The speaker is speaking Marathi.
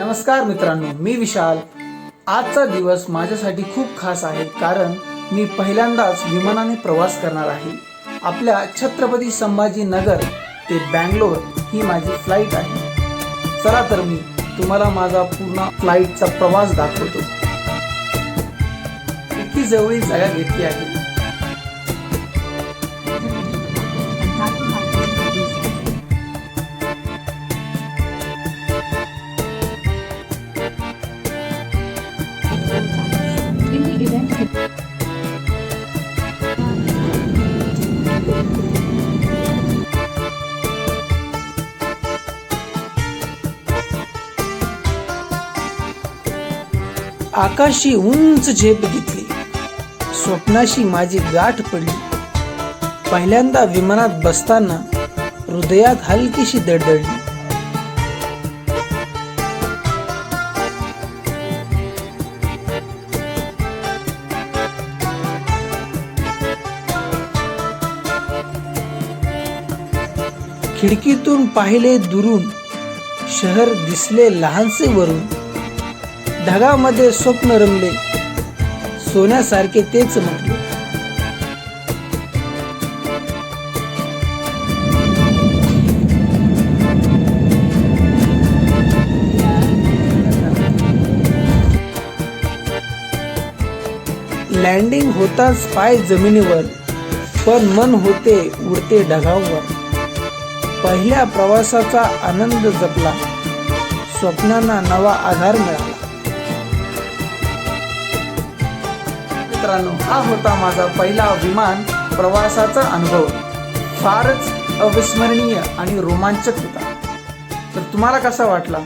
नमस्कार मित्रांनो मी विशाल. आजचा दिवस माझ्यासाठी खूप खास आहे कारण मी पहिल्यांदाच विमानाने प्रवास करणार आहे. आपल्या छत्रपती संभाजी नगर ते बँगलोर ही माझी फ्लाईट आहे. चला तर मी तुम्हाला माझा पूर्ण फ्लाईटचा प्रवास दाखवतो. इतकी जवळील जागा घेतली आहे. आकाशी उंच झेप घेतली. स्वप्नाशी माझी गाठ पडली. पहिल्यांदा विमानात बसताना हृदयात हलकीशी दडदडली. खिडकीतून पाहिले दुरून शहर दिसले लहानसे वरून ढगामध्ये स्वप्न रमले. सोन्यासारखे तेच म्हटले. लँडिंग होताच पाय जमिनीवर पण मन होते उडते ढगावर. पहिल्या प्रवासाचा आनंद जपला. स्वप्नांना नवा आधार मिळाला. मित्रांनो हा होता माझा पहिला विमान प्रवासाचा अनुभव. फारच अविस्मरणीय आणि रोमांचक होता. तर तुम्हाला कसा वाटला?